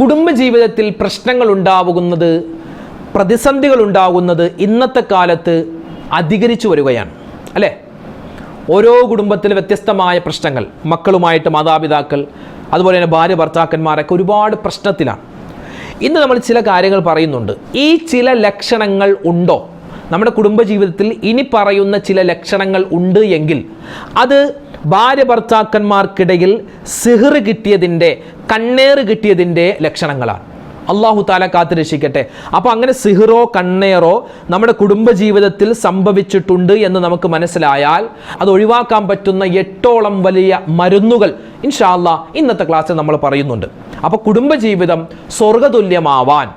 കുടുംബജീവിതത്തിൽ പ്രശ്നങ്ങൾ ഉണ്ടാവുന്നത് പ്രതിസന്ധികൾ ഉണ്ടാകുന്നത് ഇന്നത്തെ കാലത്ത് അധികരിച്ചു വരികയാണ്. അല്ലേ? ഓരോ കുടുംബത്തിൽ വ്യത്യസ്തമായ പ്രശ്നങ്ങൾ. മക്കളുമായിട്ട് മാതാപിതാക്കൾ അതുപോലെ തന്നെ ഭാര്യ ഭർത്താക്കന്മാരൊക്കെ ഒരുപാട് പ്രശ്നത്തിലാണ്. ഇന്ന് നമ്മൾ ചില കാര്യങ്ങൾ പറയുന്നുണ്ട്. ഈ ചില ലക്ഷണങ്ങൾ ഉണ്ടോ? നമ്മുടെ കുടുംബജീവിതത്തിൽ ഇനി പറയുന്ന ചില ലക്ഷണങ്ങൾ ഉണ്ട് എങ്കിൽ അത് ഭാര്യ ഭർത്താക്കന്മാർക്കിടയിൽ സിഹർ കിട്ടിയതിന്റെ കണ്ണേറ് കിട്ടിയതിന്റെ ലക്ഷണങ്ങളാണ്. അള്ളാഹു താല കാത്തു രക്ഷിക്കട്ടെ. അപ്പോൾ അങ്ങനെ സിഹറോ കണ്ണേറോ നമ്മുടെ കുടുംബജീവിതത്തിൽ സംഭവിച്ചിട്ടുണ്ട് എന്ന് നമുക്ക് മനസ്സിലായാൽ അത് ഒഴിവാക്കാൻ പറ്റുന്ന എട്ടോളം വലിയ മരുന്നുകൾ ഇൻഷാല്ല ഇന്നത്തെ ക്ലാസ്സിൽ നമ്മൾ പറയുന്നുണ്ട്. അപ്പോൾ കുടുംബജീവിതം സ്വർഗതുല്യമാവാൻ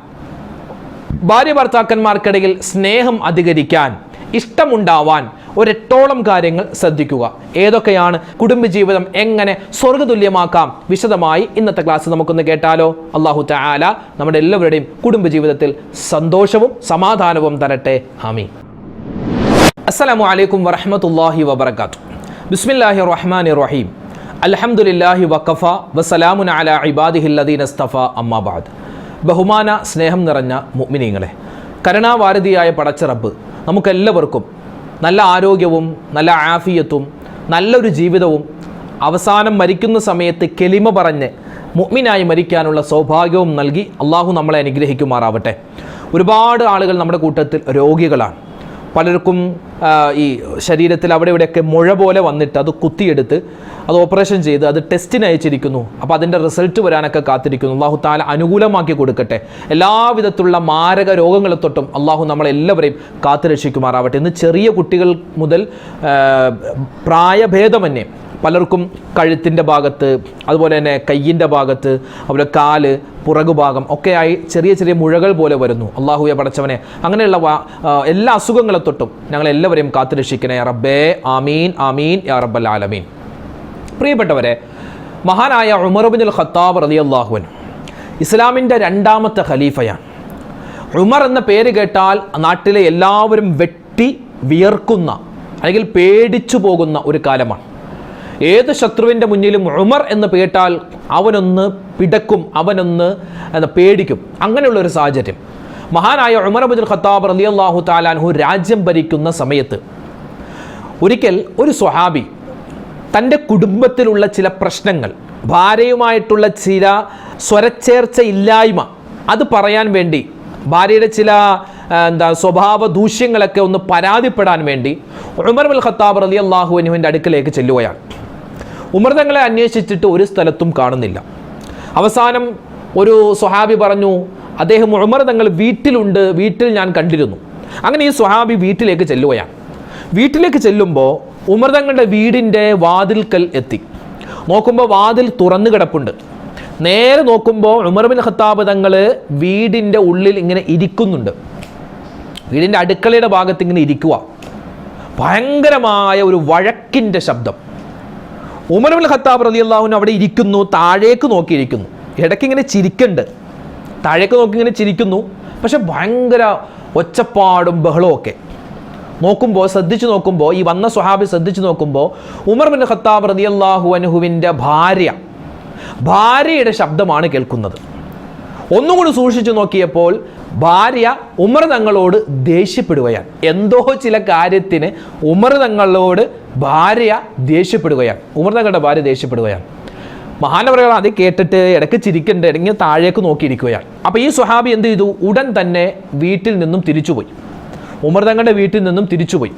ഭാര്യ ഭർത്താക്കന്മാർക്കിടയിൽ സ്നേഹം അധികരിക്കാൻ ഇഷ്ടമുണ്ടാവാൻ ഒരെട്ടോളം കാര്യങ്ങൾ ശ്രദ്ധിക്കുക. ഏതൊക്കെയാണ് കുടുംബജീവിതം എങ്ങനെ സ്വർഗതുല്യമാക്കാം വിശദമായി ഇന്നത്തെ ക്ലാസ് നമുക്കൊന്ന് കേട്ടാലോ? അള്ളാഹു താല നമ്മുടെ എല്ലാവരുടെയും കുടുംബജീവിതത്തിൽ സന്തോഷവും സമാധാനവും തരട്ടെ. ആമീൻ. അസ്സലാമു അലൈക്കും വറഹ്മത്തുള്ളാഹി വബർക്കാത്തു ബിസ്മില്ലാഹി റഹ്മാൻ റഹീം. അലഹമുല്ലാഹി വഖഫ വസലാമുൻ അല ഇബാദിഹില്ലദീന അമ്മാബാദ് ബഹുമാന സ്നേഹം നിറഞ്ഞ മുഅ്മിനീങ്ങളെ കരുണാവാരതിയായ പടച്ചിറപ്പ് നമുക്കെല്ലാവർക്കും നല്ല ആരോഗ്യവും നല്ല ആഫിയത്തും നല്ലൊരു ജീവിതവും അവസാനം മരിക്കുന്ന സമയത്ത് കെലിമ പറഞ്ഞ് മുഗ്മിനായി മരിക്കാനുള്ള സൗഭാഗ്യവും നൽകി അള്ളാഹു നമ്മളെ അനുഗ്രഹിക്കുമാറാവട്ടെ. ഒരുപാട് ആളുകൾ നമ്മുടെ കൂട്ടത്തിൽ രോഗികളാണ്. പലർക്കും ഈ ശരീരത്തിൽ അവിടെ ഇവിടെയൊക്കെ മുഴ പോലെ വന്നിട്ട് അത് കുത്തിയെടുത്ത് അത് ഓപ്പറേഷൻ ചെയ്ത് അത് ടെസ്റ്റിന് അയച്ചിരിക്കുന്നു. അപ്പോൾ അതിന്റെ റിസൾട്ട് വരാനൊക്കെ കാത്തിരിക്കുന്നു. അള്ളാഹു താല അനുകൂലമാക്കി കൊടുക്കട്ടെ. എല്ലാവിധത്തിലുള്ള മാരക രോഗങ്ങളെ തൊട്ടും അള്ളാഹു നമ്മളെല്ലാവരെയും കാത്തുരക്ഷിക്കുമാറാവട്ടെ. ഇന്ന് ചെറിയ കുട്ടികൾ മുതൽ പ്രായഭേദമന്യേ പലർക്കും കഴുത്തിന്റെ ഭാഗത്ത് അതുപോലെ തന്നെ കയ്യിന്റെ ഭാഗത്ത് അതുപോലെ കാൽ പുറകുഭാഗം ഒക്കെയായി ചെറിയ ചെറിയ മുഴകൾ പോലെ വരുന്നു. അള്ളാഹുയെ പടച്ചവനെ. അങ്ങനെയുള്ള എല്ലാ അസുഖങ്ങളെ തൊട്ടും ഞങ്ങൾ എല്ലാവരെയും കാത്തുരക്ഷിക്കണേ. റബ്ബേ ആമീൻ ആമീൻ യാ റബ്ബൽ ആലമീൻ. പ്രിയപ്പെട്ടവരെ മഹാനായ ഉമർബിൻ അൽ ഖത്താബ് റലി അള്ളാഹുവൻ ഇസ്ലാമിന്റെ രണ്ടാമത്തെ ഖലീഫയാണ്. ഉമർ എന്ന പേര് കേട്ടാൽ നാട്ടിലെ എല്ലാവരും വെട്ടി വിയർക്കുന്ന അല്ലെങ്കിൽ പേടിച്ചു പോകുന്ന ഒരു കാലമാണ്. ഏത് ശത്രുവിന്റെ മുന്നിലും ഉമർ എന്ന് കേട്ടാൽ അവനൊന്ന് പിടക്കും അവനൊന്ന് പേടിക്കും. അങ്ങനെയുള്ള ഒരു സാഹചര്യം. മഹാനായ ഉമർ അബുദുൽ ഖത്താബ് റലി അള്ളാഹു താലാൻഹു രാജ്യം ഭരിക്കുന്ന സമയത്ത് ഒരിക്കൽ ഒരു സ്വഹാബി തന്റെ കുടുംബത്തിലുള്ള ചില പ്രശ്നങ്ങൾ ഭാര്യയുമായിട്ടുള്ള ചില സ്വരച്ചേർച്ച ഇല്ലായ്മ അത് പറയാൻ വേണ്ടി ഭാര്യയുടെ ചില എന്താ സ്വഭാവ ദൂഷ്യങ്ങളൊക്കെ ഒന്ന് പരാതിപ്പെടാൻ വേണ്ടി ഉമർ അബുൽ ഖത്താബ് റലി അള്ളാഹു അനുവിന്റെ അടുക്കലേക്ക് ചെല്ലുകയാണ്. ഉമർ തങ്ങളെ അന്വേഷിച്ചിട്ട് ഒരു സ്ഥലത്തും കാണുന്നില്ല. അവസാനം ഒരു സ്വഹാബി പറഞ്ഞു അദ്ദേഹം ഉമർ തങ്ങൾ വീട്ടിലുണ്ട് വീട്ടിൽ ഞാൻ കണ്ടിരുന്നു. അങ്ങനെ ഈ സ്വഹാബി വീട്ടിലേക്ക് ചെല്ലുകയാണ്. വീട്ടിലേക്ക് ചെല്ലുമ്പോൾ ഉമർ തങ്ങളുടെ വീടിന്റെ വാതിൽക്കൽ എത്തി. നോക്കുമ്പോൾ വാതിൽ തുറന്നു കിടപ്പുണ്ട്. നേരെ നോക്കുമ്പോൾ ഉമർ ബിൻ ഖത്താബ് തങ്ങൾ വീടിന്റെ ഉള്ളിൽ ഇങ്ങനെ ഇരിക്കുന്നുണ്ട്. വീടിന്റെ അടുക്കളയുടെ ഭാഗത്ത് ഇങ്ങനെ ഇരിക്കുക ഭയങ്കരമായ ഒരു വഴക്കിന്റെ ശബ്ദം. ഉമർ ഉൽ ഖത്താബ് റലി അള്ളാഹുവിന് അവിടെ ഇരിക്കുന്നു താഴേക്ക് നോക്കിയിരിക്കുന്നു. ഇടയ്ക്ക് ഇങ്ങനെ ചിരിക്കുന്നുണ്ട് താഴേക്ക് നോക്കി ഇങ്ങനെ ചിരിക്കുന്നു. പക്ഷെ ഭയങ്കര ഒച്ചപ്പാടും ബഹളവും ഒക്കെ. നോക്കുമ്പോൾ ശ്രദ്ധിച്ചു നോക്കുമ്പോൾ ഈ വന്ന സ്വഹാബി ശ്രദ്ധിച്ചു നോക്കുമ്പോൾ ഉമർ ബിൻ ഖത്താബ് റതി അള്ളാഹു അനുഹുവിന്റെ ഭാര്യ ഭാര്യയുടെ ശബ്ദമാണ് കേൾക്കുന്നത്. ഒന്നും കൂടി സൂക്ഷിച്ചു നോക്കിയപ്പോൾ ഭാര്യ ഉമർ തങ്ങളോട് ദേഷ്യപ്പെടുകയാണ്. എന്തോ ചില കാര്യത്തിന് ഉമർ തങ്ങളോട് ഭാര്യ ദേഷ്യപ്പെടുകയാണ്. ഉമർ തങ്ങളുടെ ഭാര്യ ദേഷ്യപ്പെടുകയാണ്. മഹാനവറുകൾ അത് കേട്ടിട്ട് ഇടയ്ക്ക് ചിരിക്കണ്ട് ഇടങ്ങി താഴേക്ക് നോക്കിയിരിക്കുകയാണ്. അപ്പോൾ ഈ സ്വഹാബി എന്ത് ചെയ്തു? ഉടൻ തന്നെ വീട്ടിൽ നിന്നും തിരിച്ചുപോയി. ഉമർ തങ്ങളുടെ വീട്ടിൽ നിന്നും തിരിച്ചുപോയി.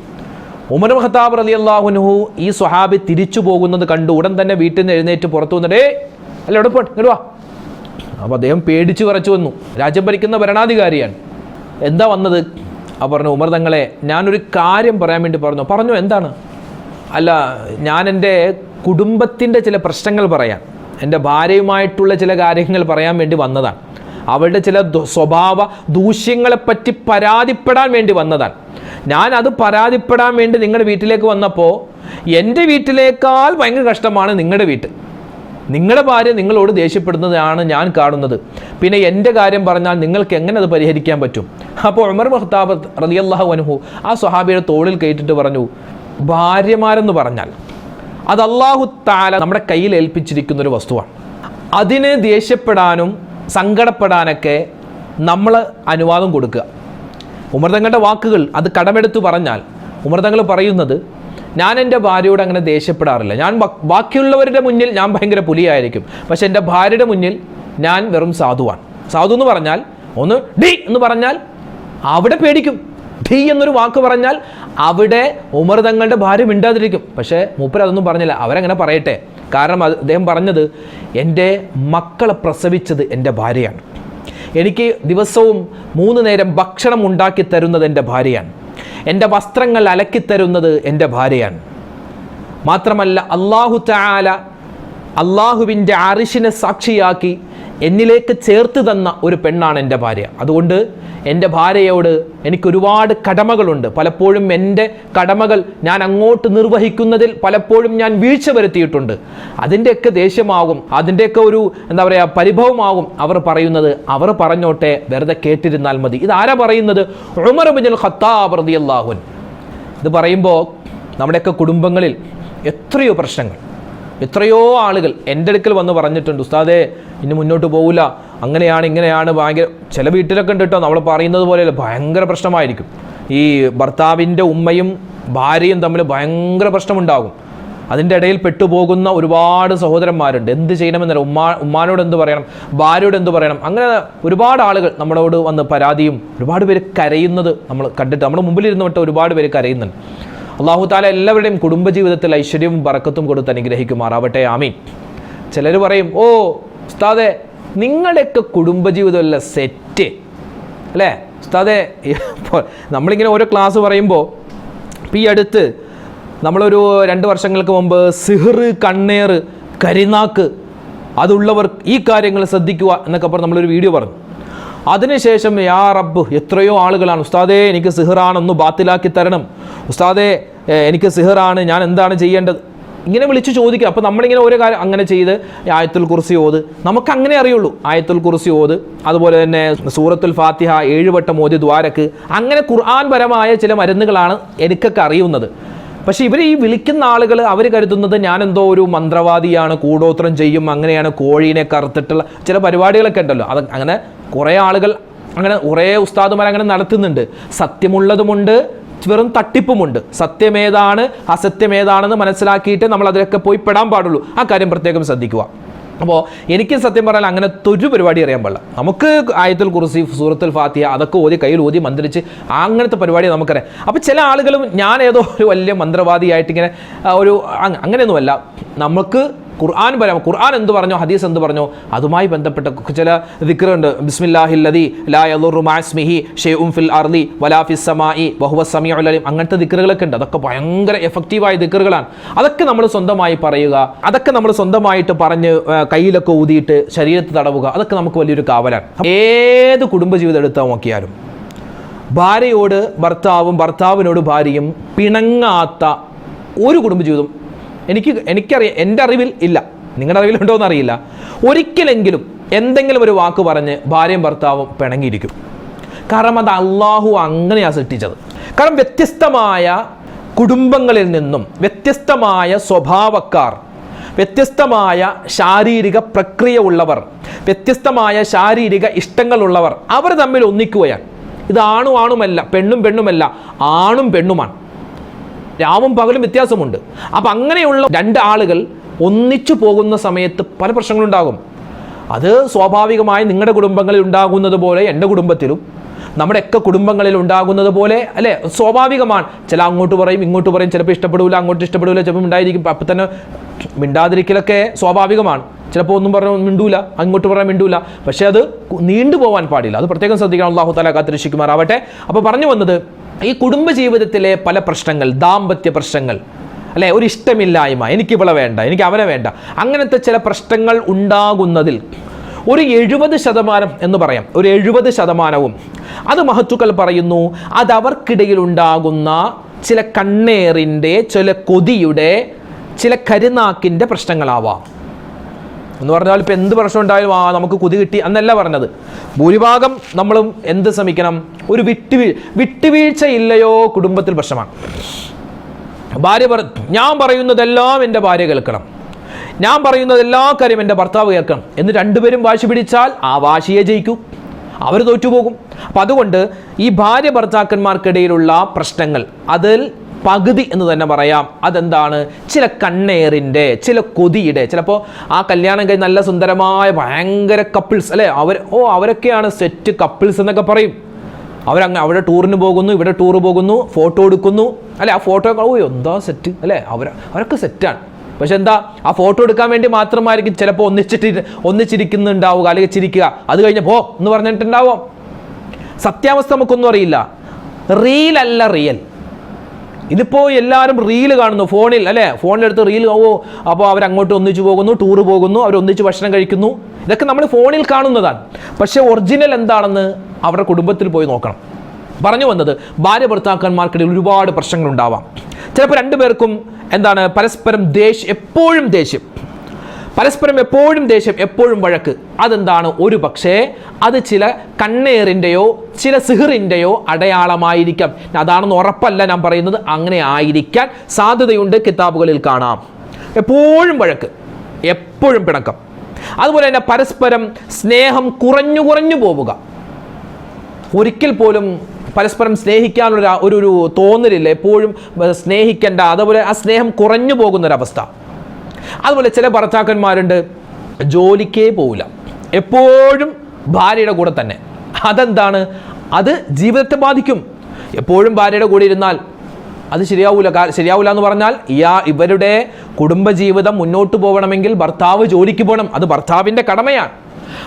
ഉമർ ഖത്താബ് അലി അള്ളാഹുനുഹു ഈ സ്വഹാബി തിരിച്ചു പോകുന്നത് കണ്ടു. ഉടൻ തന്നെ വീട്ടിൽ നിന്ന് എഴുന്നേറ്റ് പുറത്തു വന്നിട്ട് അല്ല എവിടെ പോട്ട് ഇങ്ങോട്ട് വാ. അപ്പോൾ അദ്ദേഹം പേടിച്ചു വരച്ചു വന്നു. രാജ്യം ഭരിക്കുന്ന ഭരണാധികാരിയാണ് എന്താ വന്നത്? ആ പറഞ്ഞു ഉമർ തങ്ങളെ ഞാനൊരു കാര്യം പറയാൻ വേണ്ടി പറഞ്ഞു. പറഞ്ഞു എന്താണ്? അല്ല ഞാൻ എന്റെ കുടുംബത്തിന്റെ ചില പ്രശ്നങ്ങൾ പറയാൻ എന്റെ ഭാര്യയുമായിട്ടുള്ള ചില കാര്യങ്ങൾ പറയാൻ വേണ്ടി വന്നതാണ്. അവളുടെ ചില സ്വഭാവ ദൂഷ്യങ്ങളെപ്പറ്റി പരാതിപ്പെടാൻ വേണ്ടി വന്നതാണ്. ഞാൻ അത് പരാതിപ്പെടാൻ വേണ്ടി നിങ്ങളുടെ വീട്ടിലേക്ക് വന്നപ്പോൾ എന്റെ വീട്ടിലേക്കാൾ ഭയങ്കര കഷ്ടമാണ് നിങ്ങളുടെ വീട്ടിൽ നിങ്ങളുടെ ഭാര്യ നിങ്ങളോട് ദേഷ്യപ്പെടുന്നതാണ് ഞാൻ കാണുന്നത്. പിന്നെ എന്റെ കാര്യം പറഞ്ഞാൽ നിങ്ങൾക്ക് എങ്ങനെ അത് പരിഹരിക്കാൻ പറ്റും? അപ്പോൾ ഉമർ മഹ്താബ് റളിയല്ലാഹു അൻഹു ആ സ്വഹാബിയുടെ തോളിൽ കയറ്റിട്ട് പറഞ്ഞു ഭാര്യമാരെന്ന് പറഞ്ഞാൽ അത് അള്ളാഹു താല നമ്മുടെ കയ്യിൽ ഏൽപ്പിച്ചിരിക്കുന്ന ഒരു വസ്തുവാണ്. അതിനെ ദേഷ്യപ്പെടാനും സങ്കടപ്പെടാനൊക്കെ നമ്മൾ അനുവാദം കൊടുക്കുക. ഉമർതങ്ങളുടെ വാക്കുകൾ അത് കടമെടുത്തു പറഞ്ഞാൽ ഉമർതങ്ങൾ പറയുന്നത് ഞാൻ എന്റെ ഭാര്യയോട് അങ്ങനെ ദേഷ്യപ്പെടാറില്ല. ഞാൻ ബാക്കിയുള്ളവരുടെ മുന്നിൽ ഞാൻ ഭയങ്കര പുലിയായിരിക്കും. പക്ഷെ എന്റെ ഭാര്യയുടെ മുന്നിൽ ഞാൻ വെറും സാധുവാണ്. സാധു എന്ന് പറഞ്ഞാൽ ഒന്ന് ഡി എന്ന് പറഞ്ഞാൽ അവിടെ പേടിക്കും. ഡി എന്നൊരു വാക്ക് പറഞ്ഞാൽ അവിടെ ഉമർ തങ്ങളുടെ ഭാര്യ മിണ്ടാതിരിക്കും. പക്ഷേ മൂപ്പർ അതൊന്നും പറഞ്ഞില്ല. അവരങ്ങനെ പറയട്ടെ. കാരണം അദ്ദേഹം പറഞ്ഞത് എന്റെ മക്കളെ പ്രസവിച്ചത് എന്റെ ഭാര്യയാണ്. എനിക്ക് ദിവസവും മൂന്ന് നേരം ഭക്ഷണം ഉണ്ടാക്കി തരുന്നത് എന്റെ ഭാര്യയാണ്. എന്റെ വസ്ത്രങ്ങൾ അലക്കിത്തരുന്നത് എന്റെ ഭാര്യയാണ്. മാത്രമല്ല അള്ളാഹു ചാല അള്ളാഹുവിന്റെ അറിഷിനെ സാക്ഷിയാക്കി എന്നിലേക്ക് ചേർത്ത് തന്ന ഒരു പെണ്ണാണ് എന്റെ ഭാര്യ. അതുകൊണ്ട് എന്റെ ഭാര്യയോട് എനിക്കൊരുപാട് കടമകളുണ്ട്. പലപ്പോഴും എന്റെ കടമകൾ ഞാൻ അങ്ങോട്ട് നിർവഹിക്കുന്നതിൽ പലപ്പോഴും ഞാൻ വീഴ്ച വരുത്തിയിട്ടുണ്ട്. അതിന്റെയൊക്കെ ദേഷ്യമാകും അതിന്റെയൊക്കെ ഒരു എന്താ പറയുക പരിഭവമാകും. അവർ പറയുന്നത് അവർ പറഞ്ഞോട്ടെ വെറുതെ കേട്ടിരുന്നാൽ മതി. ഇതാരാ പറയുന്നത്? ഉമർ ബിൻ ഖത്താബ് അൻഹു. ഇത് പറയുമ്പോൾ നമ്മുടെയൊക്കെ കുടുംബങ്ങളിൽ എത്രയോ പ്രശ്നങ്ങൾ എത്രയോ ആളുകൾ എന്റെ അടുക്കൽ വന്ന് പറഞ്ഞിട്ടുണ്ട് ഉസ്താദേ ഇനി മുന്നോട്ട് പോകില്ല അങ്ങനെയാണ് ഇങ്ങനെയാണ് ഭയങ്കര ചില വീട്ടിലൊക്കെ ഉണ്ട് കേട്ടോ. നമ്മൾ പറയുന്നത് പോലെ ഭയങ്കര പ്രശ്നമായിരിക്കും. ഈ ഭർത്താവിന്റെ ഉമ്മയും ഭാര്യയും തമ്മിൽ ഭയങ്കര പ്രശ്നമുണ്ടാകും. അതിന്റെ ഇടയിൽ പെട്ടുപോകുന്ന ഒരുപാട് സഹോദരന്മാരുണ്ട്. എന്ത് ചെയ്യണമെന്നല്ല ഉമ്മാ ഉമ്മാനോട് എന്ത് പറയണം ഭാര്യയോട് എന്ത് പറയണം അങ്ങനെ ഒരുപാട് ആളുകൾ നമ്മളോട് വന്ന് പരാതിയും ഒരുപാട് പേര് കരയുന്നത് നമ്മൾ കണ്ടിട്ട് നമ്മുടെ മുമ്പിലിരുന്ന് വിട്ട് ഒരുപാട് പേര് കരയുന്നുണ്ട്. അള്ളാഹു താല എല്ലാവരുടെയും കുടുംബജീവിതത്തിൽ ഐശ്വര്യവും പറക്കത്തും കൊടുത്ത് അനുഗ്രഹിക്കുമാറാവട്ടെ. ആമീൻ. ചിലർ പറയും ഓ ഉസ്താദെ നിങ്ങളുടെയൊക്കെ കുടുംബജീവിതമല്ല സെറ്റ്? അല്ലേ? ഉസ്താദെ നമ്മളിങ്ങനെ ഓരോ ക്ലാസ് പറയുമ്പോൾ ഇപ്പം ഈ അടുത്ത് നമ്മളൊരു രണ്ട് വർഷങ്ങൾക്ക് മുമ്പ് സിഹർ കണ്ണേർ കരിനാക്ക് അതുള്ളവർ ഈ കാര്യങ്ങൾ ശ്രദ്ധിക്കുക എന്നൊക്കെ പറഞ്ഞ് നമ്മളൊരു വീഡിയോ പറഞ്ഞു. അതിനുശേഷം യാ റബ്ബ് എത്രയോ ആളുകളാണ്. ഉസ്താദേ എനിക്ക് സിഹറാണെന്ന് ബാത്തിലാക്കി തരണം. ഉസ്താദേ എനിക്ക് സിഹറാണ് ഞാൻ എന്താണ് ചെയ്യേണ്ടത്? ഇങ്ങനെ വിളിച്ച് ചോദിക്കുക അപ്പോൾ നമ്മളിങ്ങനെ ഓരോ കാര്യം അങ്ങനെ ചെയ്ത് ആയത്തുൽ കുറിസി ഓത്. നമുക്ക് അങ്ങനെ അറിയുള്ളൂ. ആയത്തുൽ കുറിസി ഓത്. അതുപോലെ തന്നെ സൂറത്തുൽ ഫാത്തിഹ ഏഴുവട്ടം ഓതി ദ്വാരക്ക്. അങ്ങനെ ഖുർആൻ പരമായ ചില മരുന്നുകളാണ് എനിക്കൊക്കെ അറിയുന്നത്. പക്ഷേ ഇവർ ഈ വിളിക്കുന്ന ആളുകൾ അവർ കരുതുന്നത് ഞാൻ എന്തോ ഒരു മന്ത്രവാദിയാണ് കൂടോത്രം ചെയ്യും അങ്ങനെയാണ് കോഴീനെ കറുത്തിട്ടുള്ള ചില പരിപാടികളൊക്കെ ഉണ്ടല്ലോ. അത് അങ്ങനെ കുറേ ആളുകൾ അങ്ങനെ കുറേ ഉസ്താദുമാർ അങ്ങനെ നടത്തുന്നുണ്ട്. സത്യമുള്ളതുമുണ്ട് വെറും തട്ടിപ്പുമുണ്ട്. സത്യമേതാണ് അസത്യമേതാണെന്ന് മനസ്സിലാക്കിയിട്ട് നമ്മൾ അതിലൊക്കെ പോയി പെടാൻ പാടുള്ളൂ. ആ കാര്യം പ്രത്യേകം ശ്രദ്ധിക്കുക. അപ്പോൾ എനിക്ക് സത്യം പറഞ്ഞാൽ അങ്ങനെ ഒരു പരിപാടി അറിയാൻ പാടില്ല. നമുക്ക് ആയത്തുൽ കുറിസി സൂറത്തുൽ ഫാത്തിയ അതൊക്കെ ഓതി കയ്യിൽ ഓതി മന്ത്രിച്ച് അങ്ങനത്തെ പരിപാടി നമുക്കറിയാം. അപ്പോൾ ചില ആളുകളും ഞാൻ ഏതോ ഒരു വലിയ മന്ത്രവാദിയായിട്ട് ഇങ്ങനെ ഒരു അങ്ങനെയൊന്നുമല്ല. നമുക്ക് ഖുർആൻ പരം ഖുർആൻ എന്ത് പറഞ്ഞോ ഹദീസ് എന്ത് പറഞ്ഞോ അതുമായി ബന്ധപ്പെട്ട ചില ദിക്റുണ്ട്. ബിസ്മില്ലാഹില്ലതി ലാ മാസ്മിഹി ഷെയ്ഉം ഫിൽ അർദി വലാ ഫിസ് സമാഇ വഹുവ സമീഉ അലീം. അങ്ങനത്തെ ദിക്റുകളൊക്കെ ഉണ്ട്. അതൊക്കെ ഭയങ്കര എഫക്റ്റീവായ ദിക്റുകളാണ്. അതൊക്കെ നമ്മൾ സ്വന്തമായി പറയുക അതൊക്കെ നമ്മൾ സ്വന്തമായിട്ട് പറഞ്ഞ് കയ്യിലൊക്കെ ഊതിയിട്ട് ശരീരത്ത് തടവുക അതൊക്കെ നമുക്ക് വലിയൊരു കാവലാണ്. ഏത് കുടുംബജീവിതം എടുത്താൽ നോക്കിയാലും ഭാര്യയോട് ഭർത്താവും ഭർത്താവിനോട് ഭാര്യയും പിണങ്ങാത്ത ഒരു കുടുംബജീവിതം എനിക്ക് എനിക്കറിയാം എന്റെ അറിവിൽ ഇല്ല. നിങ്ങളുടെ അറിവിലുണ്ടോ എന്നറിയില്ല ഒരിക്കലെങ്കിലും എന്തെങ്കിലും ഒരു വാക്ക് പറഞ്ഞ് ഭാര്യയും ഭർത്താവും പിണങ്ങിയിരിക്കും. കാരണം അത് അള്ളാഹു അങ്ങനെയാണ് സൃഷ്ടിച്ചത്. കാരണം വ്യത്യസ്തമായ കുടുംബങ്ങളിൽ നിന്നും വ്യത്യസ്തമായ സ്വഭാവക്കാർ വ്യത്യസ്തമായ ശാരീരിക പ്രക്രിയ ഉള്ളവർ വ്യത്യസ്തമായ ശാരീരിക ഇഷ്ടങ്ങളുള്ളവർ അവർ തമ്മിൽ ഒന്നിക്കുകയാണ്. ഇത് ആണും ആണുമല്ല പെണ്ണും പെണ്ണുമല്ല ആണും പെണ്ണുമാണ്. രാവും പകലും വ്യത്യാസമുണ്ട്. അപ്പം അങ്ങനെയുള്ള രണ്ട് ആളുകൾ ഒന്നിച്ചു പോകുന്ന സമയത്ത് പല പ്രശ്നങ്ങളുണ്ടാകും. അത് സ്വാഭാവികമായി നിങ്ങളുടെ കുടുംബങ്ങളിൽ ഉണ്ടാകുന്നത് പോലെ എന്റെ കുടുംബത്തിലും നമ്മുടെയൊക്കെ കുടുംബങ്ങളിൽ ഉണ്ടാകുന്നത് പോലെ അല്ലേ? സ്വാഭാവികമാണ്. ചില അങ്ങോട്ട് പറയും ഇങ്ങോട്ട് പറയും ചിലപ്പോൾ ഇഷ്ടപ്പെടില്ല അങ്ങോട്ട് ഇഷ്ടപ്പെടില്ല ചിലപ്പോൾ ഉണ്ടായിരിക്കും അപ്പം തന്നെ മിണ്ടാതിരിക്കലൊക്കെ സ്വാഭാവികമാണ്. ചിലപ്പോൾ ഒന്നും പറഞ്ഞു മിണ്ടൂല അങ്ങോട്ട് പറയാൻ മിണ്ടൂല. പക്ഷേ അത് നീണ്ടുപോകാൻ നീണ്ടു പോകാൻ പാടില്ല. അത് പ്രത്യേകം ശ്രദ്ധിക്കണം. അള്ളാഹു താല കാത്തിരക്ഷിക്കുമാറാവട്ടെ. അപ്പോൾ പറഞ്ഞു വന്നത് ഈ കുടുംബ ജീവിതത്തിലെ പല പ്രശ്നങ്ങൾ ദാമ്പത്യ പ്രശ്നങ്ങൾ അല്ലെ? ഒരു ഇഷ്ടമില്ലായ്മ എനിക്ക് ഇവളെ വേണ്ട എനിക്ക് അവനെ വേണ്ട. അങ്ങനത്തെ ചില പ്രശ്നങ്ങൾ ഉണ്ടാകുന്നതിൽ ഒരു എഴുപത് ശതമാനം എന്ന് പറയാം. ഒരു എഴുപത് ശതമാനവും. അത് മഹത്തുക്കൾ പറയുന്നു അത് അവർക്കിടയിൽ ഉണ്ടാകുന്ന ചില കണ്ണേറിന്റെ ചില കൊതിയുടെ ചില കരുനാക്കിന്റെ പ്രശ്നങ്ങളാവാം. എന്ന് പറഞ്ഞാൽ ഇപ്പം എന്ത് പ്രശ്നം ഉണ്ടായാലും ആ നമുക്ക് കുതി കിട്ടി എന്നല്ല പറഞ്ഞത്. ഭൂരിഭാഗം നമ്മളും എന്ത് ശ്രമിക്കണം? ഒരു വിട്ടുവീ വിട്ടുവീഴ്ച ഇല്ലയോ കുടുംബത്തിൽ പ്രശ്നമാണ്. ഭാര്യ പറ ഞാൻ പറയുന്നതെല്ലാം എന്റെ ഭാര്യ കേൾക്കണം. ഞാൻ പറയുന്നത് എല്ലാ കാര്യം എന്റെ ഭർത്താവ് കേൾക്കണം. എന്ന് രണ്ടുപേരും വാശി പിടിച്ചാൽ ആ വാശിയെ ജയിക്കൂ. അവർ തോറ്റുപോകും. അപ്പം അതുകൊണ്ട് ഈ ഭാര്യ ഭർത്താക്കന്മാർക്കിടയിലുള്ള പ്രശ്നങ്ങൾ അതിൽ പകുതി എന്ന് തന്നെ പറയാം. അതെന്താണ്? ചില കണ്ണേറിന്റെ ചില കൊതിയുടെ. ചിലപ്പോൾ ആ കല്യാണം കഴിഞ്ഞ് നല്ല സുന്ദരമായ ഭയങ്കര കപ്പിൾസ് അല്ലേ? അവർ ഓ അവരൊക്കെയാണ് സെറ്റ് കപ്പിൾസ് എന്നൊക്കെ പറയും. അവരങ്ങ് അവിടെ ടൂറിന് പോകുന്നു ഇവിടെ ടൂർ പോകുന്നു ഫോട്ടോ എടുക്കുന്നു. അല്ലെ? ആ ഫോട്ടോ ഓ എന്താ സെറ്റ് അല്ലേ? അവർ അവരൊക്കെ സെറ്റാണ് പക്ഷെ എന്താ? ആ ഫോട്ടോ എടുക്കാൻ വേണ്ടി മാത്രമായിരിക്കും ചിലപ്പോൾ ഒന്നിച്ചിട്ട് ഒന്നിച്ചിരിക്കുന്നുണ്ടാവുക അല്ലെങ്കിൽ ചിരിക്കുക. അത് കഴിഞ്ഞ് പോ എന്ന് പറഞ്ഞിട്ടുണ്ടാവും. സത്യാവസ്ഥ നമുക്കൊന്നും അറിയില്ല. റീൽ അല്ല റിയൽ ഇതിപ്പോൾ എല്ലാവരും റീൽ കാണുന്നു ഫോണിൽ അല്ലേ? ഫോണിലെടുത്ത് റീൽ ഓ അപ്പോൾ അവർ അങ്ങോട്ട് ഒന്നിച്ചു പോകുന്നു ടൂറ് പോകുന്നു അവർ ഒന്നിച്ച് ഭക്ഷണം കഴിക്കുന്നു. ഇതൊക്കെ നമ്മൾ ഫോണിൽ കാണുന്നതാണ്. പക്ഷേ ഒറിജിനൽ എന്താണെന്ന് അവരുടെ കുടുംബത്തിൽ പോയി നോക്കണം. പറഞ്ഞു വന്നത് ഭാര്യ ഭർത്താക്കന്മാർക്കിടയിൽ ഒരുപാട് പ്രശ്നങ്ങൾ ഉണ്ടാവാം ചിലപ്പോൾ രണ്ടുപേർക്കും എന്താണ് പരസ്പരം ദേഷ്യം എപ്പോഴും ദേഷ്യം. പരസ്പരം എപ്പോഴും ദേഷ്യം എപ്പോഴും വഴക്ക്. അതെന്താണ്? ഒരു പക്ഷേ അത് ചില കണ്ണേറിന്റെയോ ചില സിഹിറിന്റെയോ അടയാളമായിരിക്കാം. അതാണെന്ന് ഉറപ്പല്ല ഞാൻ പറയുന്നത്. അങ്ങനെ ആയിരിക്കാൻ സാധ്യതയുണ്ട് കിതാബുകളിൽ കാണാം. എപ്പോഴും വഴക്ക് എപ്പോഴും പിണക്കം. അതുപോലെ തന്നെ പരസ്പരം സ്നേഹം കുറഞ്ഞു കുറഞ്ഞു പോവുക. ഒരിക്കൽ പോലും പരസ്പരം സ്നേഹിക്കാനുള്ള ഒരു ഒരു തോന്നലില്ല. എപ്പോഴും സ്നേഹിക്കേണ്ട അതുപോലെ ആ സ്നേഹം കുറഞ്ഞു പോകുന്നൊരവസ്ഥ. അതുപോലെ ചില ഭർത്താക്കന്മാരുണ്ട് ജോലിക്കേ പോവില്ല. എപ്പോഴും ഭാര്യയുടെ കൂടെ തന്നെ. അതെന്താണ്? അത് ജീവിതത്തെ ബാധിക്കും. എപ്പോഴും ഭാര്യയുടെ കൂടെ ഇരുന്നാൽ അത് ശരിയാവൂല. ശരിയാവൂല എന്ന് പറഞ്ഞാൽ ഇയാ ഇവരുടെ കുടുംബജീവിതം മുന്നോട്ട് പോകണമെങ്കിൽ ഭർത്താവ് ജോലിക്ക് പോകണം. അത് ഭർത്താവിന്റെ കടമയാണ്.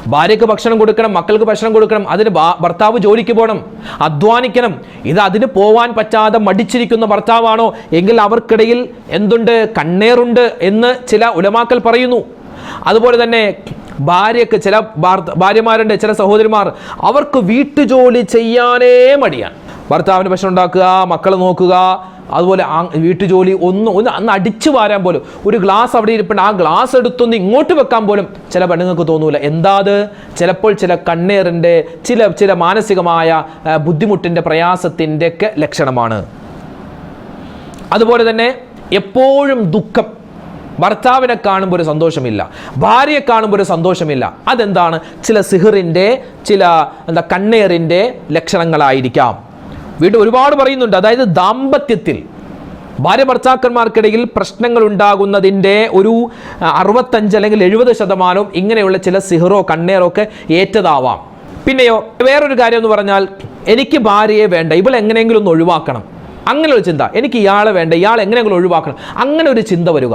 ഭാര്യയ്ക്ക് ഭക്ഷണം കൊടുക്കണം മക്കൾക്ക് ഭക്ഷണം കൊടുക്കണം അതിന് ഭർത്താവ് ജോലിക്ക് പോകണം അധ്വാനിക്കണം. ഇത് അതിന് പോവാൻ പറ്റാതെ മടിച്ചിരിക്കുന്ന ഭർത്താവാണോ? എങ്കിൽ അവർക്കിടയിൽ എന്തുണ്ട്? കണ്ണേറുണ്ട് എന്ന് ചില ഉലമാക്കൽ പറയുന്നു. അതുപോലെ തന്നെ ഭാര്യക്ക് ചില ഭാര്യമാരുണ്ട് ചില സഹോദരിമാർ അവർക്ക് വീട്ടുജോലി ചെയ്യാനേ മടിയാണ്. ഭർത്താവിന് ഭക്ഷണം ഉണ്ടാക്കുക മക്കളെ നോക്കുക അതുപോലെ ആ വീട്ടുജോലി ഒന്നും ഒന്ന് അന്ന് അടിച്ചു വാരാൻ പോലും ഒരു ഗ്ലാസ് അവിടെ ഇരിപ്പുണ്ട് ആ ഗ്ലാസ് എടുത്തൊന്ന് ഇങ്ങോട്ട് വെക്കാൻ പോലും ചില പെണ്ണുങ്ങൾക്ക് തോന്നൂല. എന്താ അത്? ചിലപ്പോൾ ചില കണ്ണേറിന്റെ ചില ചില മാനസികമായ ബുദ്ധിമുട്ടിന്റെ പ്രയാസത്തിന്റെ ഒക്കെ ലക്ഷണമാണ്. അതുപോലെ തന്നെ എപ്പോഴും ദുഃഖം. ഭർത്താവിനെ കാണുമ്പോൾ ഒരു സന്തോഷമില്ല. ഭാര്യയെ കാണുമ്പോൾ ഒരു സന്തോഷമില്ല. അതെന്താണ്? ചില സിഹിറിന്റെ ചില എന്താ കണ്ണേറിന്റെ ലക്ഷണങ്ങളായിരിക്കാം. വീണ്ടും ഒരുപാട് പറയുന്നുണ്ട്. അതായത് ദാമ്പത്യത്തിൽ ഭാര്യ ഭർത്താക്കന്മാർക്കിടയിൽ പ്രശ്നങ്ങൾ ഉണ്ടാകുന്നതിന്റെ ഒരു അറുപത്തഞ്ച് അല്ലെങ്കിൽ എഴുപത് ശതമാനവും ഇങ്ങനെയുള്ള ചില സിഹറോ കണ്ണേറോ ഒക്കെ ഏറ്റതാവാം. പിന്നെയോ വേറൊരു കാര്യം എന്ന് പറഞ്ഞാൽ എനിക്ക് ഭാര്യയെ വേണ്ട ഇവൾ എങ്ങനെയെങ്കിലും ഒന്ന് ഒഴിവാക്കണം. അങ്ങനെ ഒരു ചിന്ത. എനിക്ക് ഇയാളെ വേണ്ട ഇയാൾ എങ്ങനെയെങ്കിലും ഒഴിവാക്കണം. അങ്ങനെ ഒരു ചിന്ത വരിക.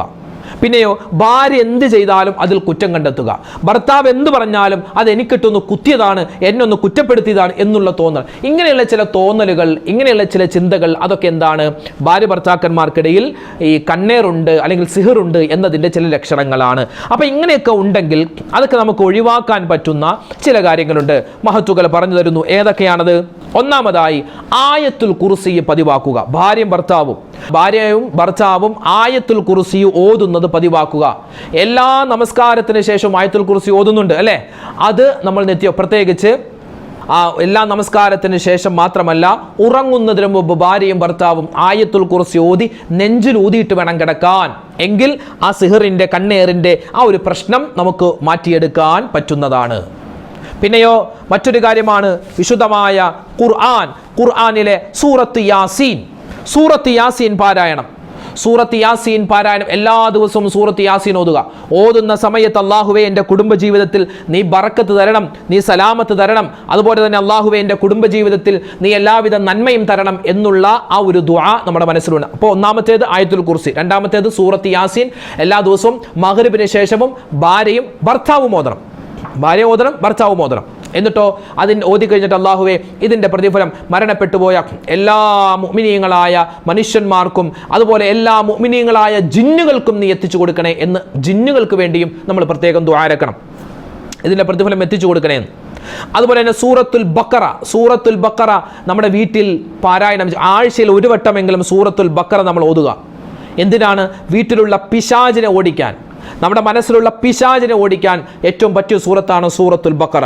പിന്നെയോ ഭാര്യ എന്ത് ചെയ്താലും അതിൽ കുറ്റം കണ്ടെത്തുക. ഭർത്താവ് എന്ത് പറഞ്ഞാലും അത് എനിക്കിട്ടൊന്ന് കുത്തിയതാണ് എന്നൊന്ന് കുറ്റപ്പെടുത്തിയതാണ് എന്നുള്ള തോന്നൽ. ഇങ്ങനെയുള്ള ചില തോന്നലുകൾ ഇങ്ങനെയുള്ള ചില ചിന്തകൾ അതൊക്കെ എന്താണ്? ഭാര്യ ഭർത്താക്കന്മാർക്കിടയിൽ ഈ കണ്ണേറുണ്ട് അല്ലെങ്കിൽ സിഹറുണ്ട് എന്നതിന്റെ ചില ലക്ഷണങ്ങളാണ്. അപ്പോൾ ഇങ്ങനെയൊക്കെ ഉണ്ടെങ്കിൽ അതൊക്കെ നമുക്ക് ഒഴിവാക്കാൻ പറ്റുന്ന ചില കാര്യങ്ങളുണ്ട്. മഹത്തുകൾ പറഞ്ഞു തരുന്നു. ഏതൊക്കെയാണത്? ഒന്നാമതായി ആയത്തുൽ കുറുസിയെ പതിവാക്കുക. ഭാര്യയും ഭർത്താവും. ഭാര്യയും ഭർത്താവും ആയത്തുൽ കുറിസി ഓതുന്നത് പതിവാക്കുക. എല്ലാ നമസ്കാരത്തിന് ശേഷം ആയത്തുൽ കുറിസി ഓതുന്നുണ്ട് അല്ലേ? അത് നമ്മൾ നിത്യം പ്രത്യേകിച്ച് ആ എല്ലാ നമസ്കാരത്തിന് ശേഷം മാത്രമല്ല ഉറങ്ങുന്നതിന് മുമ്പ് ഭാര്യയും ഭർത്താവും ആയത്തുൽ കുറിസി ഓതി നെഞ്ചിൽ ഊതിയിട്ട് വേണം കിടക്കാൻ. എങ്കിൽ ആ സിഹറിന്റെ കണ്ണേറിന്റെ ആ ഒരു പ്രശ്നം നമുക്ക് മാറ്റിയെടുക്കാൻ പറ്റുന്നതാണ്. പിന്നെയോ മറ്റൊരു കാര്യമാണ് വിശുദ്ധമായ ഖുർആൻ. ഖുർആാനിലെ സൂറത്ത് യാസീൻ. സൂറത്ത് യാസീൻ പാരായണം. സൂറത്ത് യാസീൻ പാരായണം. എല്ലാ ദിവസവും സൂറത്ത് യാസീൻ ഓതുക. ഓതുന്ന സമയത്ത് അള്ളാഹുവെ എന്റെ കുടുംബജീവിതത്തിൽ നീ ബറക്കത്ത് തരണം നീ സലാമത്ത് തരണം. അതുപോലെ തന്നെ അള്ളാഹുവെ എന്റെ കുടുംബജീവിതത്തിൽ നീ എല്ലാവിധ നന്മയും തരണം എന്നുള്ള ആ ഒരു ദുആ നമ്മുടെ മനസ്സിലുണ്ട്. അപ്പോൾ ഒന്നാമത്തേത് ആയത്തുൽ കുർസി. രണ്ടാമത്തേത് സൂറത്ത് യാസീൻ. എല്ലാ ദിവസവും മഹരിബിന് ശേഷവും ഭാര്യയും ഭർത്താവും ഓതണം. ഭാര്യ ഓതണം ഭർത്താവും ഓതണം. എന്നിട്ടോ അതിന് ഓതി കഴിഞ്ഞിട്ട് അള്ളാഹുവെ ഇതിന്റെ പ്രതിഫലം മരണപ്പെട്ടുപോയ എല്ലാ മുമിനീയങ്ങളായ മനുഷ്യന്മാർക്കും അതുപോലെ എല്ലാ മുമിനീയങ്ങളായ ജിന്നുകൾക്കും നീ എത്തിച്ചു കൊടുക്കണേ എന്ന് ജിന്നുകൾക്ക് വേണ്ടിയും നമ്മൾ പ്രത്യേകം ദ്വാരക്കണം ഇതിന്റെ പ്രതിഫലം എത്തിച്ചു കൊടുക്കണേ എന്ന്. അതുപോലെ തന്നെ സൂറത്തുൽ ബക്കറ സൂറത്തുൽ ബക്കറ നമ്മുടെ വീട്ടിൽ പാരായണം ആഴ്ചയിൽ ഒരു വട്ടമെങ്കിലും സൂറത്തുൽ ബക്കറ നമ്മൾ ഓതുക. എന്തിനാണ്? വീട്ടിലുള്ള പിശാചിനെ ഓടിക്കാൻ. നമ്മുടെ മനസ്സിലുള്ള പിശാചിനെ ഓടിക്കാൻ ഏറ്റവും പറ്റിയ സൂറത്താണ് സൂറത്തുൽ ബക്കറ.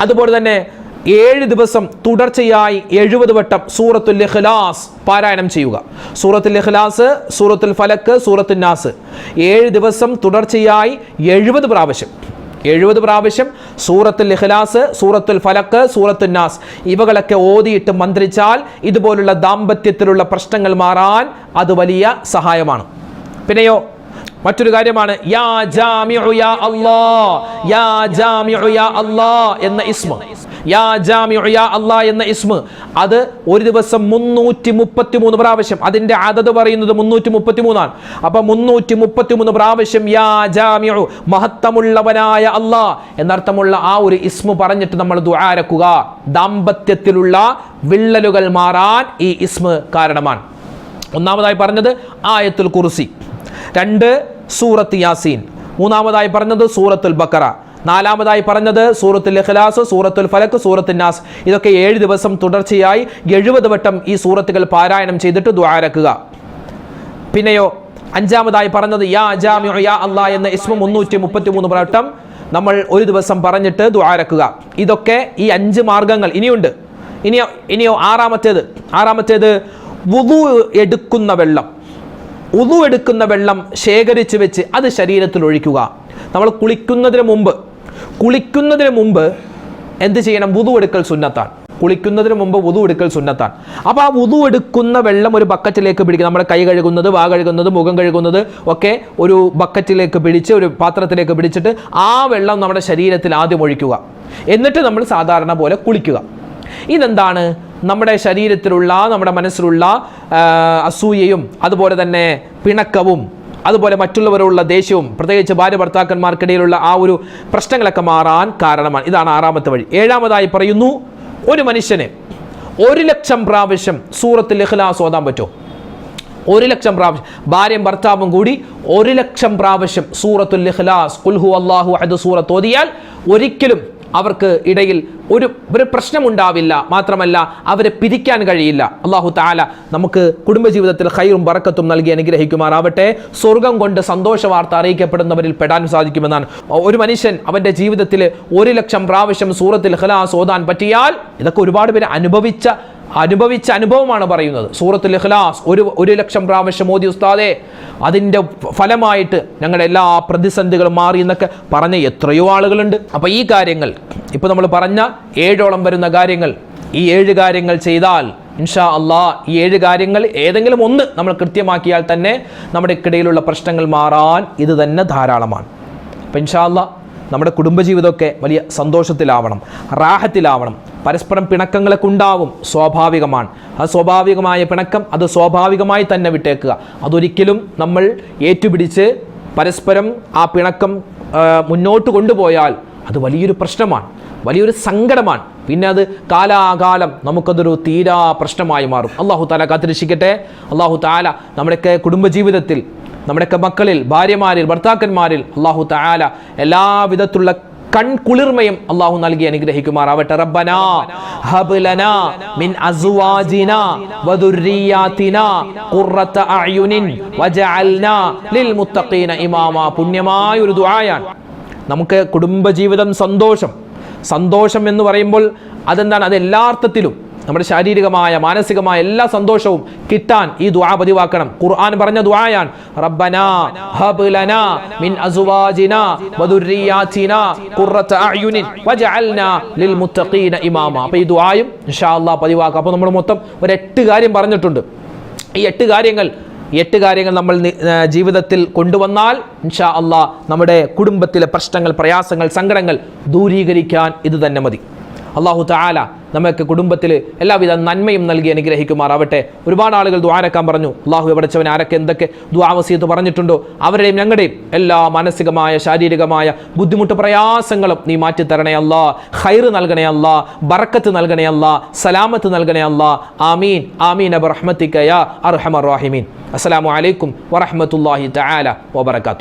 അതുപോലെ തന്നെ ഏഴ് ദിവസം തുടർച്ചയായി എഴുപത് വട്ടം സൂറത്തുൽ ഇഖ്ലാസ് പാരായണം ചെയ്യുക. സൂറത്തുൽ ഇഖ്ലാസ് സൂറത്തുൽ ഫലക്ക് സൂറത്തുൽ നാസ്. ഏഴ് ദിവസം തുടർച്ചയായി എഴുപത് പ്രാവശ്യം. എഴുപത് പ്രാവശ്യം സൂറത്തുൽ ഇഖ്ലാസ് സൂറത്തുൽ ഫലക്ക് സൂറത്തുൽ നാസ്. ഇവകളൊക്കെ ഓതിയിട്ട് മന്ത്രിച്ചാൽ ഇതുപോലുള്ള ദാമ്പത്യത്തിലുള്ള പ്രശ്നങ്ങൾ മാറാൻ അത് വലിയ സഹായമാണ്. പിന്നെയോ മറ്റൊരു കാര്യമാണ് യാ ജാമിഉ യാ യാ ജാമിഉ യാ എന്ന യാ ജാമിഉ യാ എന്ന ഇസ്മ. അത് ഒരു ദിവസം മുന്നൂറ്റി മുപ്പത്തി മൂന്ന് പ്രാവശ്യം. അതിന്റെ അതത് പറയുന്നത് മുന്നൂറ്റി മുപ്പത്തി മൂന്നാണ് അപ്പൊ മുന്നൂറ്റി മുപ്പത്തി മൂന്ന് പ്രാവശ്യം യാ ജാമിഉ മഹത്തമുള്ളവനായ അല്ലാ എന്നർത്ഥമുള്ള ആ ഒരു ഇസ്മു പറഞ്ഞിട്ട് നമ്മൾ ദുആരക്കുക ദാമ്പത്യത്തിലുള്ള വിള്ളലുകൾ മാറാൻ ഈ ഇസ്മ കാരണമാണ്. ഒന്നാമതായി പറഞ്ഞത് ആയത്തുൽ കുർസി. രണ്ട് സൂറത്ത് യാസീൻ. മൂന്നാമതായി പറഞ്ഞത് സൂറത്തുൽ ബക്കറ. നാലാമതായി പറഞ്ഞത് സൂറത്തുൽ ഇഖ്ലാസ് സൂറത്തുൽ ഫലക്ക് സൂറത്തുൽ നാസ്. ഇതൊക്കെ ഏഴ് ദിവസം തുടർച്ചയായി എഴുപത് വട്ടം ഈ സൂറത്തുകൾ പാരായണം ചെയ്തിട്ട് ദ്വാരക്കുക പിന്നെയോ അഞ്ചാമതായി പറഞ്ഞത് യാ ജാമിഉ യാ അള്ളാ എന്ന ഇസ്മ മുന്നൂറ്റി മുപ്പത്തി മൂന്ന് വട്ടം നമ്മൾ ഒരു ദിവസം പറഞ്ഞിട്ട് ദ്വാരക്കുക ഇതൊക്കെ ഈ അഞ്ച് മാർഗങ്ങൾ ഇനിയുണ്ട്. ഇനിയോ ഇനിയോ ആറാമത്തേത്. ആറാമത്തേത് വുതു എടുക്കുന്ന വെള്ളം. ഉതു എടുക്കുന്ന വെള്ളം ശേഖരിച്ച് വെച്ച് അത് ശരീരത്തിൽ ഒഴിക്കുക. നമ്മൾ കുളിക്കുന്നതിന് മുമ്പ് കുളിക്കുന്നതിന് മുമ്പ് എന്ത് ചെയ്യണം? വുതു എടുക്കൽ സുന്നത്താണ്. കുളിക്കുന്നതിന് മുമ്പ് വുതു എടുക്കൽ സുന്നത്താണ്. അപ്പോൾ ആ വുതു എടുക്കുന്ന വെള്ളം ഒരു ബക്കറ്റിലേക്ക് പിടിക്കുക. നമ്മുടെ കൈ കഴുകുന്നത് വാ കഴുകുന്നത് മുഖം കഴുകുന്നത് ഒക്കെ ഒരു ബക്കറ്റിലേക്ക് പിടിച്ച് ഒരു പാത്രത്തിലേക്ക് പിടിച്ചിട്ട് ആ വെള്ളം നമ്മുടെ ശരീരത്തിൽ ആദ്യം ഒഴിക്കുക. എന്നിട്ട് നമ്മൾ സാധാരണ പോലെ കുളിക്കുക. ഇതെന്താണ്? നമ്മുടെ ശരീരത്തിലുള്ള നമ്മുടെ മനസ്സിലുള്ള അസൂയയും അതുപോലെ തന്നെ പിണക്കവും അതുപോലെ മറ്റുള്ളവരുള്ള ദേഷ്യവും പ്രത്യേകിച്ച് ഭാര്യ ഭർത്താക്കന്മാർക്കിടയിലുള്ള ആ ഒരു പ്രശ്നങ്ങളൊക്കെ മാറാൻ കാരണമാണ്. ഇതാണ് ആറാമത്തെ വഴി. ഏഴാമതായി പറയുന്നു ഒരു മനുഷ്യന് ഒരു ലക്ഷം പ്രാവശ്യം സൂറത്തിൽ ഇഖ്ലാസ് ഓതാൻ പറ്റുമോ ഒരു ലക്ഷം പ്രാവശ്യം. ഭാര്യയും ഭർത്താവും കൂടി ഒരു ലക്ഷം പ്രാവശ്യം സൂറത്തുൽ ഇഖ്ലാസ് കുൽഹു അള്ളാഹു അത് സൂറത്ത് ഓതിയാൽ ഒരിക്കലും അവർക്ക് ഇടയിൽ ഒരു ഒരു പ്രശ്നമുണ്ടാവില്ല. മാത്രമല്ല അവരെ പിരിക്കാൻ കഴിയില്ല. അള്ളാഹു താല നമുക്ക് കുടുംബജീവിതത്തിൽ ഹൈറും വറക്കത്തും നൽകി അനുഗ്രഹിക്കുമാറാവട്ടെ. സ്വർഗം കൊണ്ട് സന്തോഷ വാർത്ത അറിയിക്കപ്പെടുന്നവരിൽ പെടാൻ സാധിക്കുമെന്നാണ്. ഒരു മനുഷ്യൻ അവന്റെ ജീവിതത്തിൽ ഒരു ലക്ഷം പ്രാവശ്യം സൂറത്തിൽ ഹലാസ് ഓതാൻ പറ്റിയാൽ ഇതൊക്കെ ഒരുപാട് പേര് അനുഭവിച്ച അനുഭവിച്ച അനുഭവമാണ് പറയുന്നത്. സൂറത്തുൽ ഇഖ്ലാസ് ഒരു ഒരു ലക്ഷം പ്രാവശ്യം മോദി ഉസ്താദെ അതിന്റെ ഫലമായിട്ട് ഞങ്ങളുടെ എല്ലാ പ്രതിസന്ധികളും മാറി എന്നൊക്കെ പറഞ്ഞ എത്രയോ ആളുകളുണ്ട്. അപ്പോൾ ഈ കാര്യങ്ങൾ ഇപ്പോൾ നമ്മൾ പറഞ്ഞ ഏഴോളം വരുന്ന കാര്യങ്ങൾ ഈ ഏഴ് കാര്യങ്ങൾ ചെയ്താൽ ഇൻഷാ അള്ളാ ഈ ഏഴ് കാര്യങ്ങൾ ഏതെങ്കിലും ഒന്ന് നമ്മൾ കൃത്യമാക്കിയാൽ തന്നെ നമ്മുടെ ഇടയിലുള്ള പ്രശ്നങ്ങൾ മാറാൻ ഇത് തന്നെ ധാരാളമാണ്. അപ്പം ഇൻഷാ അള്ളാ നമ്മുടെ കുടുംബജീവിതമൊക്കെ വലിയ സന്തോഷത്തിലാവണം റാഹത്തിലാവണം. പരസ്പരം പിണക്കങ്ങളൊക്കെ ഉണ്ടാവും സ്വാഭാവികമാണ്. ആ സ്വാഭാവികമായ പിണക്കം അത് സ്വാഭാവികമായി തന്നെ വിട്ടേക്കുക. അതൊരിക്കലും നമ്മൾ ഏറ്റുപിടിച്ച് പരസ്പരം ആ പിണക്കം മുന്നോട്ട് കൊണ്ടുപോയാൽ അത് വലിയൊരു പ്രശ്നമാണ് വലിയൊരു സങ്കടമാണ്. പിന്നെ അത് കാലാകാലം നമുക്കതൊരു തീരാ പ്രശ്നമായി മാറും. അള്ളാഹു താല കാത്തിരക്ഷിക്കട്ടെ. അള്ളാഹു താല നമ്മുടെയൊക്കെ കുടുംബജീവിതത്തിൽ നമ്മുടെയൊക്കെ മക്കളിൽ ഭാര്യമാരിൽ ഭർത്താക്കന്മാരിൽ അള്ളാഹു താല എല്ലാവിധത്തിലുള്ള കൺകുളിർമയും അള്ളാഹു നൽകി അനുഗ്രഹിക്കുമാറാവട്ടെ. റബ്ബനാ ഹബ്ലന മിൻ അസ്വാജിനാ വദുർരിയാതിനാ ഖുർറത അയുനിൻ വജഅൽനാ ലിൽ മുത്തഖീന ഇമാമാ. പുണ്യമായ ഒരു ദുആയാണ്. നമുക്ക് കുടുംബജീവിതം സന്തോഷം. സന്തോഷം എന്ന് പറയുമ്പോൾ അതെന്താണ്? അത് എല്ലാ അർത്ഥത്തിലും നമ്മുടെ ശാരീരികമായ മാനസികമായ എല്ലാ സന്തോഷവും കിട്ടാൻ ഈ ദുആ പതിവാക്കണം. ഖുർആൻ പറഞ്ഞ ദുആയാണ് റബ്ബനാ മിൻ ഖുർറത ലിൽ മുത്തഖീന അപ്പോൾ ഈ ദുആയും ഇൻഷാ പതിവാക്കുക അപ്പോൾ നമ്മൾ മൊത്തം ഒരു എട്ട് കാര്യം പറഞ്ഞിട്ടുണ്ട്. ഈ എട്ട് കാര്യങ്ങൾ എട്ട് കാര്യങ്ങൾ നമ്മൾ ജീവിതത്തിൽ കൊണ്ടുവന്നാൽ ഇൻഷാ അള്ളാ നമ്മുടെ കുടുംബത്തിലെ പ്രശ്നങ്ങൾ പ്രയാസങ്ങൾ സങ്കടങ്ങൾ ദൂരീകരിക്കാൻ ഇത് തന്നെ മതി. അള്ളാഹു താല നമുക്ക് കുടുംബത്തിൽ എല്ലാവിധ നന്മയും നൽകി അനുഗ്രഹിക്കുമാറാവട്ടെ. ഒരുപാട് ആളുകൾ ദ്വാരക്കാൻ പറഞ്ഞു. അള്ളാഹു ചവൻ ആരൊക്കെ എന്തൊക്കെ ദ്വാവസീത്ത് പറഞ്ഞിട്ടുണ്ടോ? അവരുടെയും ഞങ്ങളുടെയും എല്ലാ മാനസികമായ ശാരീരികമായ ബുദ്ധിമുട്ട് പ്രയാസങ്ങളും നീ മാറ്റിത്തരണേ തരണയല്ല ഹൈറ് നൽകണേ ബറക്കത്ത് നൽകണേ സലാമത്ത് നൽകണേ ആമീൻ. ആമീൻ. അബ് റഹ്മത്തിക്കയ അർഹമർ റാഹിമീൻ. അസ്സലാമു അലൈക്കും വറഹ്മത്തുള്ളാഹി തആല വബറകാതുഹു.